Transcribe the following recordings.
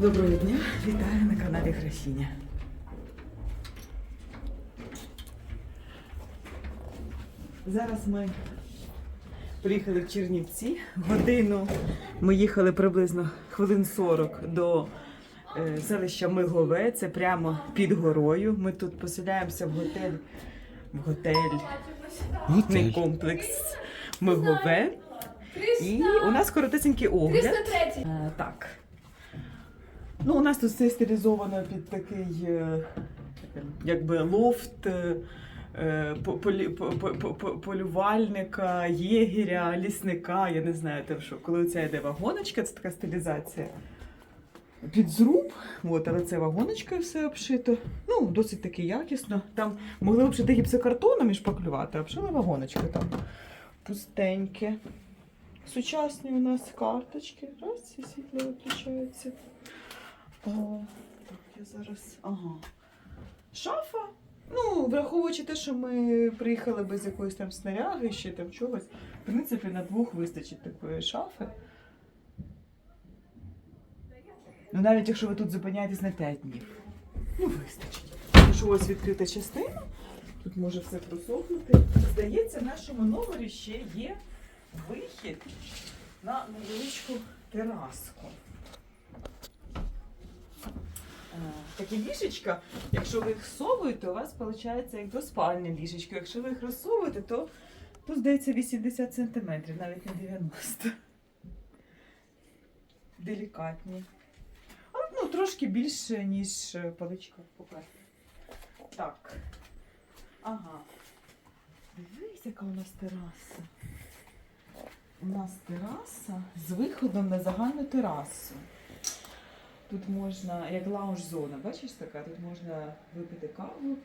Доброго дня, вітаю на каналі Графіня. Зараз ми приїхали в Чернівці. Годину ми їхали приблизно хвилин 40 до е, селища Мигове. Це прямо під горою. Ми тут поселяємося в готель. В готель. Готельний комплекс Мигове. І у нас коротесенький огляд. 303. Е, так. Ну, у нас тут все стилізовано під такий е, якби лофт е, е, полювальника, єгеря, лісника. Я не знаю, там що. Коли оця йде вагоночка, це така стилізація. Під зруб, от, але це вагоночкою все обшито. Ну, досить таки якісно. Там могли обшити гіпсокартоном і шпаклювати, а обшили вагоночкою там. Пустеньке. Сучасні у нас карточки. Раз, ці світло виключається. Так, я зараз. Ага. Шафа. Ну, враховуючи те, що ми приїхали без якоїсь там снаряги, ще там чогось. В принципі, на двох вистачить такої шафи. Ну, навіть якщо ви тут зупиняєтесь на 5 днів. Ну, вистачить. Тому що ось відкрита частина. Тут може все просохнути. Здається, в нашому номері ще є вихід на невеличку тераску. Е, Такі ліжечка, якщо ви їх совуєте, у вас виходить як двоспальне ліжечко. Якщо ви їх розсовуєте, то тут здається 80 см, навіть не 90. Делікатні. А, ну, трошки більше, ніж е, поличка покажу. Так. Ага. Дивись, яка у нас тераса. У нас тераса з виходом на загальну терасу. Тут можна, як лаунж-зона, бачиш така, тут можна випити каву,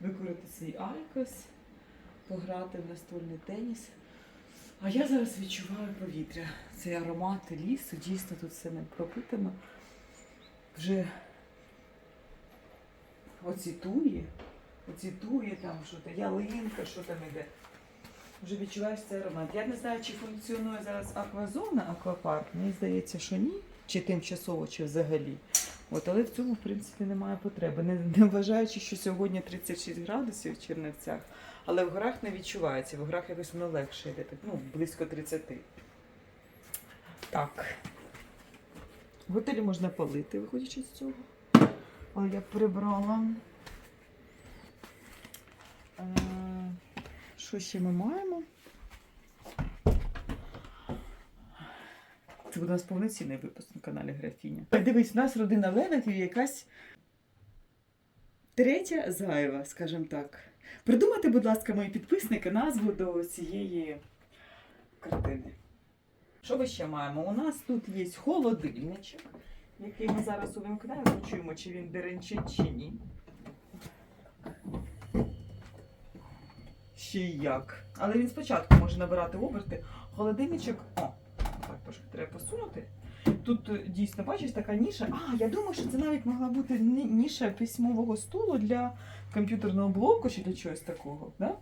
викурити свій айкос, пограти в настольний теніс. А я зараз відчуваю повітря. Цей аромат лісу, дійсно тут все не пропитано. Вже оцітує, оцітує там що то ялинка, що там іде. Вже відчуваєш цей аромат. Я не знаю, чи функціонує зараз аквазона, аквапарк. Мені здається, що ні. Чи тимчасово, чи взагалі. От, але в цьому, в принципі, немає потреби. Не, не вважаючи, що сьогодні 36 градусів в Чернівцях, але в горах не відчувається. В горах якось воно легше йде, ну, близько 30. Так. В готелі можна палити, виходячи з цього. Але я прибрала. Е, Що ще ми маємо? Це у нас повноцінний випуск на каналі Графіня. Дивись, у нас родина Левентів якась третя зайва, скажімо так. Придумайте, будь ласка, мої підписники, назву до цієї картини. Що ми ще маємо? У нас тут є холодильничок, який ми зараз увімкнемо, почуємо, чи він деренчить, чи ні. Ще як. Але він спочатку може набирати оберти. Холодильничок. О, трошки треба посунути. Тут е, дійсно, бачиш, така ніша. А, я думаю, що це навіть могла бути ніша письмового столу для комп'ютерного блоку чи для чогось такого. Да?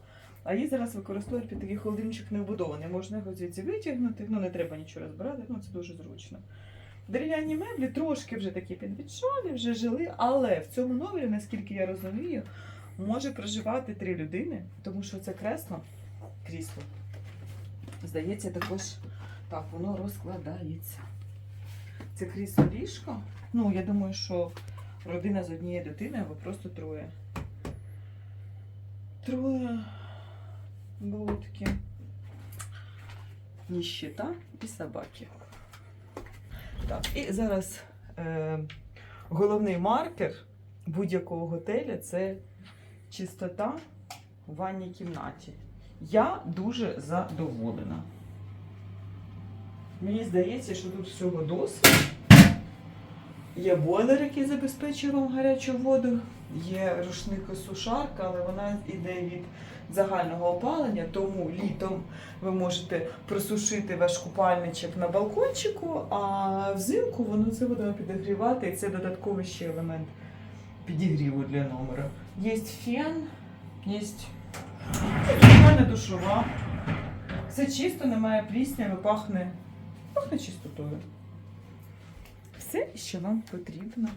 А її зараз використовують під такий холодильничок необудований. Можна його звідси витягнути, ну не треба нічого розбирати, ну це дуже зручно. Дерев'яні меблі трошки вже такі підвідшалі, вже жили, але в цьому номері, наскільки я розумію, може проживати три людини, тому що це кресло, крісло, здається, також так, воно розкладається. Це крісло ліжко. Ну, я думаю, що родина з однією дитиною або просто троє. Троє будки. Ніщита і собаки. Так, і зараз е, головний маркер будь-якого готеля це чистота в ванній кімнаті. Я дуже задоволена. Мені здається, що тут всього досить. Є бойлер, який забезпечує вам гарячу воду. Є рушник-сушарка, але вона йде від загального опалення, тому літом ви можете просушити ваш купальничок на балкончику, а взимку воно це буде підігрівати, і це додатковий ще елемент підігріву для номера. Є фен, є душова. Все чисто, немає плісняви, пахне, пахне чистотою. Все, що вам потрібно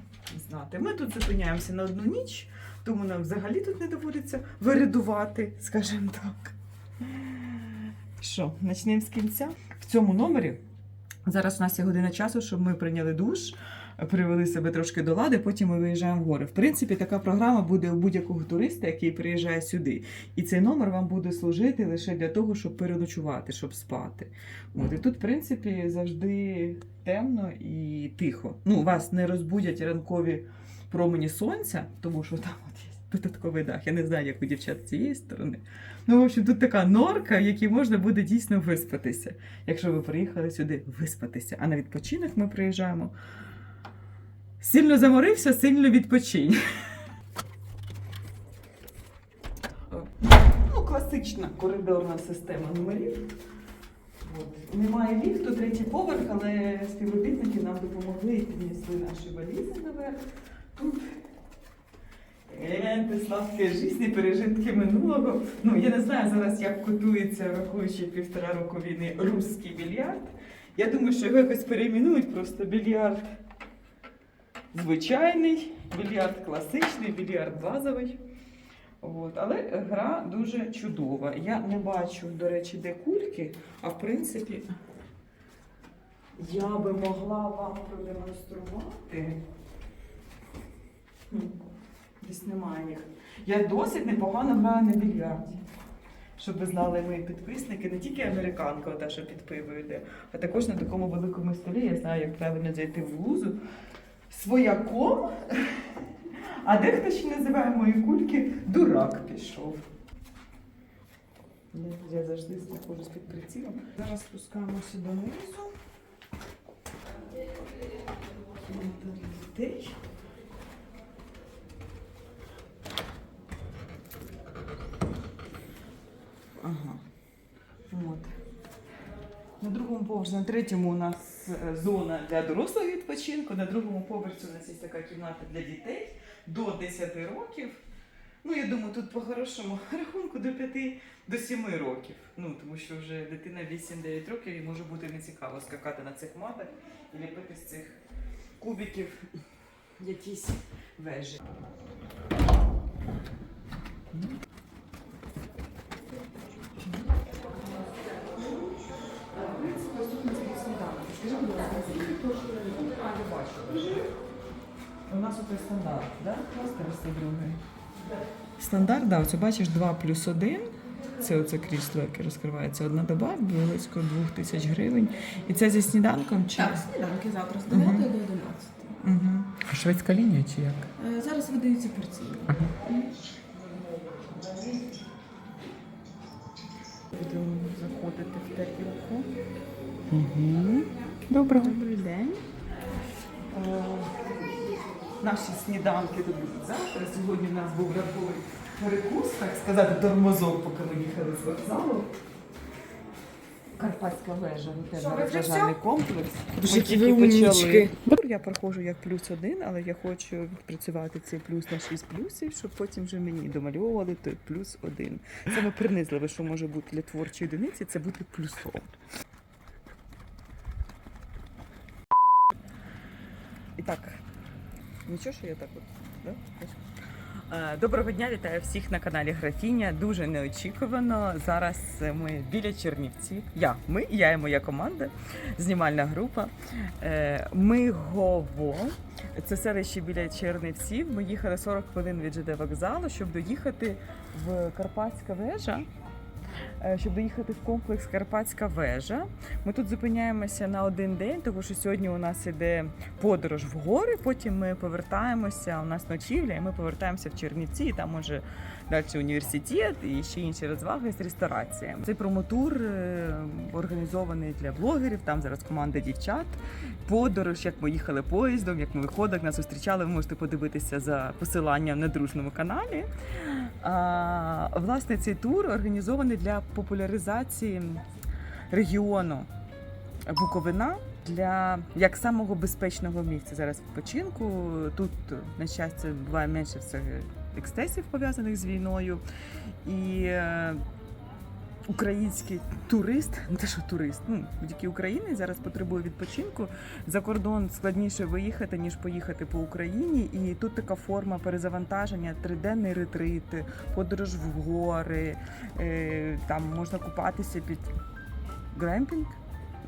знати. Ми тут зупиняємося на одну ніч, тому нам взагалі тут не доводиться виридувати, скажімо так. Що, почнемо з кінця? В цьому номері зараз у нас є година часу, щоб ми прийняли душ, привели себе трошки до лади, потім ми виїжджаємо в гори. В принципі, така програма буде у будь-якого туриста, який приїжджає сюди. І цей номер вам буде служити лише для того, щоб переночувати, щоб спати. От, і тут, в принципі, завжди темно і тихо. Ну, вас не розбудять ранкові промені сонця, тому що там от є додатковий дах. Я не знаю, як у дівчат з цієї сторони. Ну, в общем, тут така норка, в якій можна буде дійсно виспатися, якщо ви приїхали сюди виспатися. А на відпочинок ми приїжджаємо. Сильно заморився, сильно відпочинь. Ну, класична коридорна система номерів. От. Немає ліфту, третій поверх, але співробітники нам допомогли і піднесли наші валізи наверх. Тут елементи сладкої житті, пережитки минулого. Ну, я не знаю зараз, як котується, враховуючи півтора року війни, русський більярд. Я думаю, що його якось перейменують просто більярд звичайний, більярд класичний, більярд базовий. От. Але гра дуже чудова. Я не бачу, до речі, де кульки, а в принципі, я би могла вам продемонструвати. Десь немає їх. Я досить непогано граю на більярді. Щоб ви знали мої підписники, не тільки американка, та що під пиво йде, а також на такому великому столі я знаю, як правильно зайти в лузу свояком. А дехто ще називає мої кульки дурак пішов. Я- завжди знаходжусь під прицілом. Зараз спускаємося донизу. Дітей. Ага. От. На другому поверсі, на третьому у нас зона для дорослого відпочинку, на другому поверсі у нас є така кімната для дітей до 10 років. Ну, я думаю, тут по хорошому рахунку до 5 до 7 років. Ну, тому що вже дитина 8-9 років і може бути нецікаво скакати на цих матах і ліпити з цих кубиків якісь вежі. У нас тут стандарт, да? Клас 32. Стандарт, да, оце бачиш 2 плюс 1. Це оце крісло, яке розкривається одна доба, близько 2000 гривень. І це зі сніданком чи? Так, сніданки завтра з 9 Мгм. до 11. Угу. А шведська лінія чи як? Е, Зараз видаються порційно. Будемо заходити в тарілку. Угу. Доброго. Добрий день. Е, Наші сніданки тут будуть завтра. Сьогодні у нас був ранковий перекус, так сказати, тормозок, поки ми їхали з вокзалу. Карпатська вежа, ви розважальний комплекс. Дуже ви почали. умнічки. Я проходжу як плюс один, але я хочу відпрацювати цей плюс на 6 плюсів, щоб потім вже мені домальовували той плюс один. Саме принизливе, що може бути для творчої одиниці, це бути плюсом. Так, нічого, що я так от. Да? Е, Доброго дня, вітаю всіх на каналі Графіня. Дуже неочікувано. Зараз ми біля Чернівців. Я, ми, я і моя команда, знімальна група. Е, Ми Гово. Це селище біля Чернівців. Ми їхали 40 хвилин від ЖД вокзалу, щоб доїхати в Карпатська вежа. Е, Щоб доїхати в комплекс Карпатська вежа. Ми тут зупиняємося на один день, тому що сьогодні у нас іде подорож в гори. Потім ми повертаємося. У нас ночівля, і ми повертаємося в Чернівці. І там уже далі університет і ще інші розваги з рестораціями. Цей промотур е, організований для блогерів. Там зараз команда дівчат. Подорож, як ми їхали поїздом, як ми виходили, як нас зустрічали. Ви можете подивитися за посиланням на дружному каналі. А, власне, цей тур організований для популяризації регіону Буковина для як самого безпечного місця зараз відпочинку. Тут, на щастя, буває менше всіх ексцесів пов'язаних з війною. І е, український турист, не те, що турист, ну будь-який українець зараз потребує відпочинку. За кордон складніше виїхати, ніж поїхати по Україні. І тут така форма перезавантаження, триденний ретрит, подорож в гори, е, там можна купатися під глемпінг.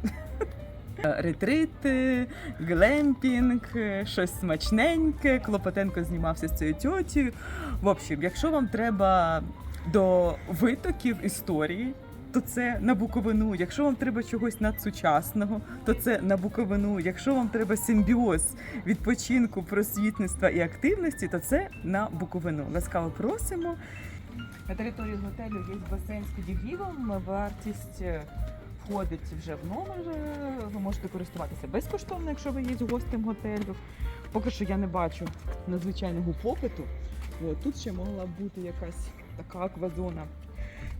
Ретрити, глемпінг, е, щось смачненьке. Клопотенко знімався з цією тьотю. В общем, якщо вам треба до витоків історії, то це на Буковину. Якщо вам треба чогось надсучасного, то це на Буковину. Якщо вам треба симбіоз відпочинку, просвітництва і активності, то це на Буковину. Ласкаво просимо. На території готелю є басейн з підігрівом. Вартість е, входить вже в номер. е, Ви можете користуватися безкоштовно, якщо ви є гостем готелю. Поки що я не бачу надзвичайного попиту. От, тут ще могла б бути якась така аквазона.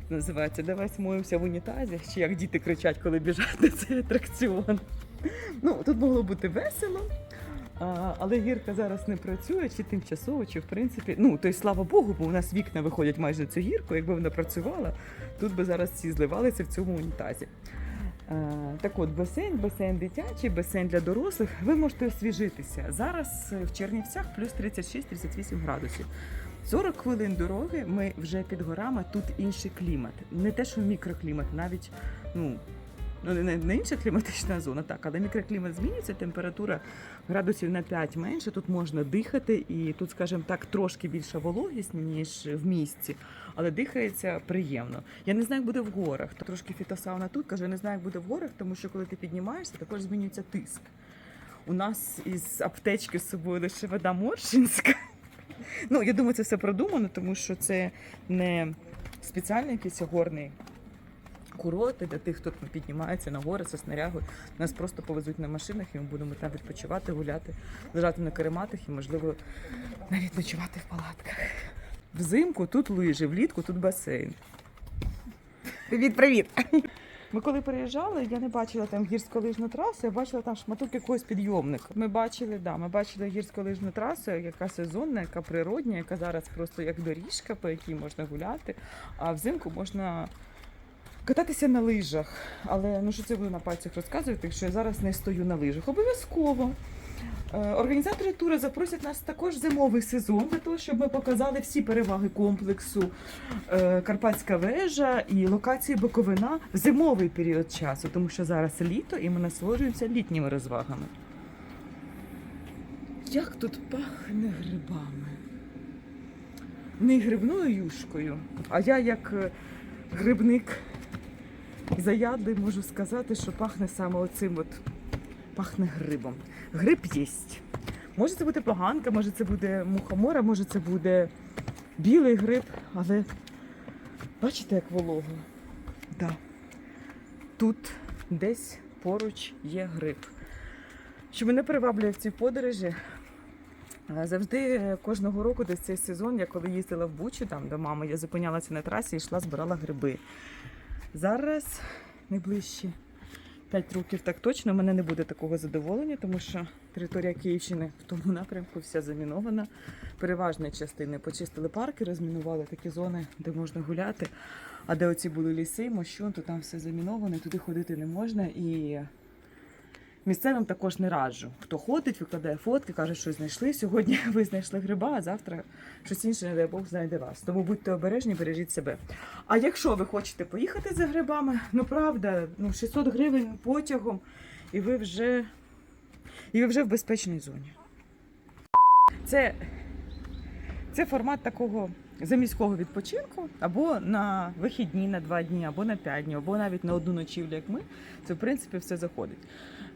Називається Давай смоємося в унітазі, чи як діти кричать, коли біжать на цей атракціон. Ну, тут могло бути весело. Але гірка зараз не працює, чи тимчасово, чи в принципі. Ну, то й слава Богу, бо у нас вікна виходять майже на цю гірку. Якби вона працювала, тут би зараз всі зливалися в цьому унітазі. Так от, басейн, басейн дитячий, басейн для дорослих. Ви можете освіжитися. Зараз в Чернівцях плюс 36-38 градусів. 40 хвилин дороги ми вже під горами, тут інший клімат. Не те, що мікроклімат, навіть ну, ну не, не інша кліматична зона, так, але мікроклімат змінюється, температура градусів на 5 менше. Тут можна дихати, і тут, скажімо так, трошки більша вологість, ніж в місті, але дихається приємно. Я не знаю, як буде в горах. Трошки фітосауна тут кажу, я не знаю, як буде в горах, тому що коли ти піднімаєшся, також змінюється тиск. У нас із аптечки з собою лише вода Моршинська. Ну, я думаю, це все продумано, тому що це не спеціальний якийсь горний курорт для тих, хто піднімається на гори, це снарягу. Нас просто повезуть на машинах, і ми будемо там відпочивати, гуляти, лежати на карематах і, можливо, навіть ночувати в палатках. Взимку тут лижі, влітку тут басейн. Привіт, привіт! Ми коли приїжджали, я не бачила там гірськолижну трасу, я бачила там шматок якогось підйомника. Ми бачили, да, ми бачили гірськолижну трасу, яка сезонна, яка природня, яка зараз просто як доріжка, по якій можна гуляти. А взимку можна кататися на лижах. Але ну що це буду на пальцях розказувати, якщо я зараз не стою на лижах? Обов'язково. Е, Організатори туру запросять нас також зимовий сезон для того, щоб ми показали всі переваги комплексу е, Карпатська вежа і локації Буковина в зимовий період часу, тому що зараз літо і ми насолоджуємося літніми розвагами. Як тут пахне грибами? Не грибною юшкою, а я як е, грибник заяди можу сказати, що пахне саме оцим от пахне грибом. Гриб єсть. Може це буде поганка, може це буде мухомора, може це буде білий гриб, але бачите, як волого? Да. Тут десь поруч є гриб. Що мене приваблює в цій подорожі, е, завжди е, кожного року десь цей сезон, я коли їздила в Бучу, там до мами, я зупинялася на трасі і йшла, збирала гриби. Зараз найближчі 5 років так точно. У мене не буде такого задоволення, тому що територія Київщини в тому напрямку вся замінована. Переважної частини почистили парки, розмінували такі зони, де можна гуляти. А де оці були ліси, мощун, то там все заміноване, туди ходити не можна. І місцевим також не раджу. Хто ходить, викладає фотки, каже, що знайшли. Сьогодні ви знайшли гриба, а завтра щось інше, не дай Бог, знайде вас. Тому будьте обережні, бережіть себе. А якщо ви хочете поїхати за грибами, ну правда, ну 600 гривень потягом, і ви вже, і ви вже в безпечній зоні. Це, це формат такого заміського відпочинку, або на вихідні на два дні, або на п'ять днів, або навіть на одну ночівлю, як ми. Це в принципі все заходить.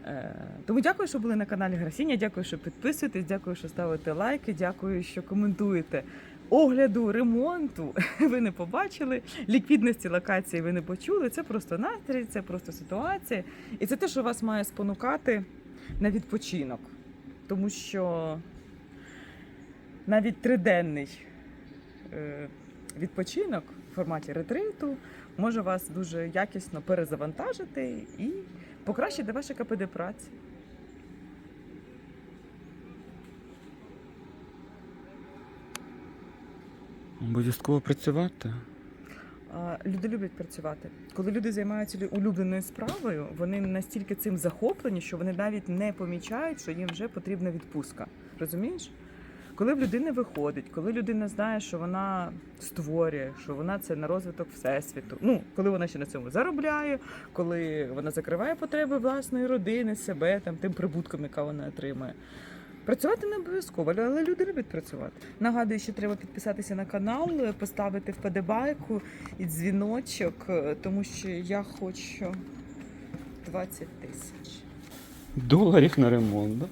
Е, Тому дякую, що були на каналі Грасіння. Дякую, що підписуєтесь, дякую, що ставите лайки, дякую, що коментуєте. Огляду ремонту ви не побачили, ліквідності локації ви не почули. Це просто настрій, це просто ситуація. І це те, що вас має спонукати на відпочинок. Тому що навіть триденний е, відпочинок в форматі ретриту може вас дуже якісно перезавантажити і покращити ваше КПД праці. Обов'язково працювати. Люди люблять працювати. Коли люди займаються улюбленою справою, вони настільки цим захоплені, що вони навіть не помічають, що їм вже потрібна відпустка. Розумієш? Коли в людини виходить, коли людина знає, що вона створює, що вона це на розвиток всесвіту. Ну, коли вона ще на цьому заробляє, коли вона закриває потреби власної родини, себе там тим прибутком, яка вона отримує. Працювати не обов'язково, але- люди люблять працювати. Нагадую, що треба підписатися на канал, поставити вподобайку і дзвіночок, тому що я хочу 20 тисяч. Доларів на ремонт, да?